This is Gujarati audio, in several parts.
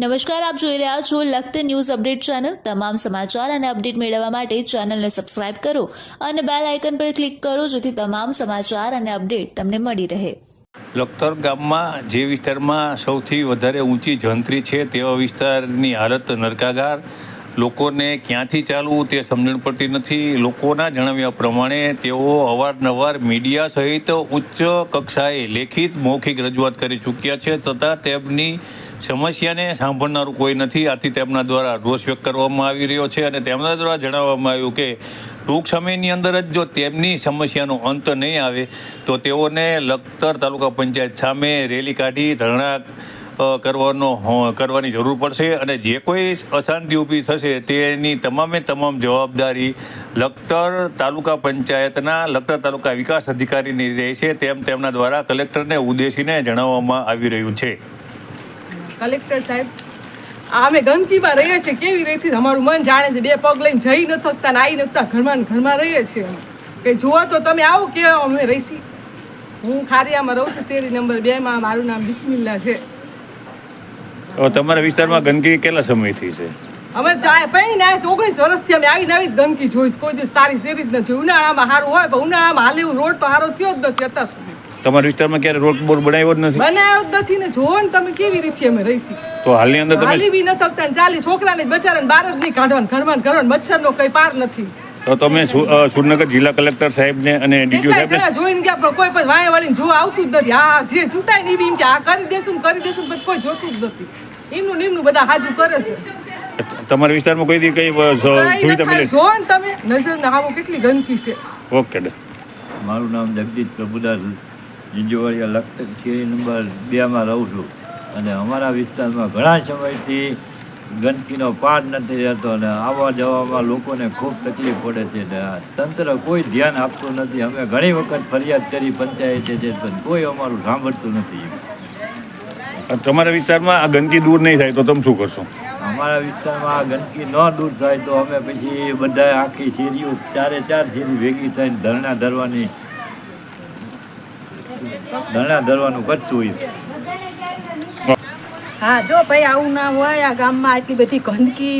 નમસ્કાર, આપ જોઈ રહ્યા છો લખત ન્યૂઝ અપડેટ ચેનલ. તમામ સમાચાર અને અપડેટ મેળવવા માટે ચેનલને સબસ્ક્રાઇબ કરો અને બેલ આઇકન પર ક્લિક કરો જેથી તમામ સમાચાર અને અપડેટ તમને મળી રહે. લખતર ગામમાં જે વિસ્તારમાં સૌથી વધારે ઊંચી જંત્રી છે તેવા વિસ્તારની હાલત નરકાગાર. લોકોને ક્યાંથી ચાલવું તે સમજણ પડતી નથી. લોકોના જણાવ્યા પ્રમાણે તેઓ અવારનવાર મીડિયા સહિત ઉચ્ચ કક્ષાએ લેખિત મૌખિક રજૂઆત કરી ચૂક્યા છે છતાં તેમની સમસ્યાને સાંભળનારું કોઈ નથી. આથી તેમના દ્વારા રોષ વ્યક્ત કરવામાં આવી રહ્યો છે અને તેમના દ્વારા જણાવવામાં આવ્યું કે ટૂંક સમયની અંદર જ જો તેમની સમસ્યાનો અંત નહીં આવે, તો તેઓને લખતર તાલુકા પંચાયત સામે રેલી કાઢી ધરણા કરવાનો કરવાની જરૂર પડશે અને જે કોઈ અશાંતિ ઊભી થશે તેની તમામે તમામ જવાબદારી લખતર તાલુકા પંચાયતના, લખતર તાલુકા વિકાસ અધિકારીની રહેશે તેમ તેમના દ્વારા કલેક્ટરને ઉદ્દેશીને જણાવવામાં આવી રહ્યું છે. કલેક્ટર સાહેબ, અમે ગંદકીમાં રહીએ છીએ, કેવી રીતે? અમારું મન જાણે છે બે પગ લઈને જઈ ન થકતા આવી ન થતા ઘરમાં ઘરમાં રહીએ છીએ કે જુઓ તો તમે આવો કે અમે રહીશી? હું ખારિયામાં રહું છું, શેરી નંબર બેમાં મારું નામ બિસ્મિલ્લા છે. તમારા વિસ્તારમાં ગંદકી કેટલા સમયથી છે? અમે જાય પૈણી ના ઓગણીસ વર્ષથી અમે આવીને આવી જ ગંદકી જોઈશ. કોઈ દિવસ સારી શેરી જ નથી. ઉનાળામાં સારું હોય પણ ઉનાળામાં હાલ એવું રોડ તો સારો થયો જ નથી અત્યાર સુધી. તમારા વિસ્તારમાં ક્યારે રોડ બોર્ડ બનાવ્યો જ નથી? બનાવ્યો જ નથી ને જોવો ને તમે કેવી રીતે અમે રહીશી. તો હાલની અંદર તમે હાલી બી ન થકતા ચાલી છોકરાને બચારાને બહાર જ નહીં કાઢવાનું ઘરમાં ને ઘરમાં મચ્છરનો કઈ પાર નથી. તો તમે સુ- સુરનગર જિલ્લા કલેક્ટર સાહેબને અને ડીડીઓ સાહેબને જોઈને કે પણ કોઈ પણ વાય વાળીને જોવા આવતું જ નથી. આ જે ચૂંટાય ને એમ કે આ કરી દેશું ને કરી દેશું પણ કોઈ જોતું જ નથી. એમનું નિમનું બધા હાજુ કરે છે. તમારા વિસ્તારમાં કોઈ દી કઈ સુવિધા મળે? જોવો ને તમે નજર ને હામું કેટલી ગંદકી છે. ઓકે. મારું નામ જગદીશ પ્રભુદાસ જીંજોવાડિયા લખતર કેરી નંબર બેમાં રહું છું. અને અમારા વિસ્તારમાં ઘણા સમયથી ગંદકીનો પાર નથી રહેતો અને આવવા જવામાં લોકોને ખૂબ તકલીફ પડે છે આ તંત્ર કોઈ ધ્યાન આપતું નથી. અમે ઘણી વખત ફરિયાદ કરી પંચાયતે છે પણ કોઈ અમારું સાંભળતું નથી તમારા વિસ્તારમાં આ ગંદકી દૂર નહીં થાય તો તમે શું કરશો? અમારા વિસ્તારમાં આ ગંદકી ન દૂર થાય તો અમે પછી બધા આખી શેરીઓ ચારે ચાર શેરી ભેગી થઈને ધરણા ધરવાની ધરણા ધરવાનું કરશું હા જો ભાઈ આવું ના હોય આ ગામમાં આટલી બધી ગંદકી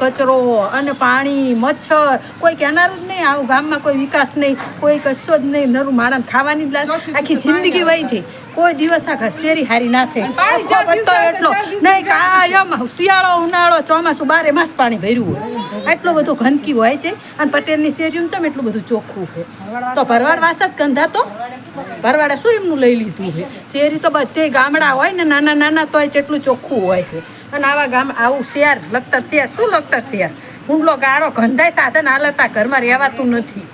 કચરો અને પાણી મચ્છર કોઈ કહેનારું જ નહીં આવું ગામમાં કોઈ વિકાસ નહીં કોઈ કશો જ નહીં નરું માણસ ખાવાની જ લાગે આખી જિંદગી વહી છે. કોઈ દિવસ આ શેરી હારી ના પત્તો એટલો. નહીં કાયમ શિયાળો ઉનાળો ચોમાસું બારે માસ પાણી ભર્યું હોય. આટલું બધું ગંદકી હોય છે. અને પટેલની શેરીયું ચમ એટલું બધું ચોખ્ખું છે? તો ભરવાડ વાસ જ ગંધાતો ભરવાડે શું એમનું લઈ લીધું છે? શેરી તો બધે ગામડા હોય ને નાના નાના તોય જેટલું ચોખ્ખું હોય છે. અને આવા ગામ આવું શેર, લખતર શેર, શું લખતર શેર? ઊંડલો ગારો, ગંધાય સાધન હાલતા ઘરમાં રહેવાતું નથી.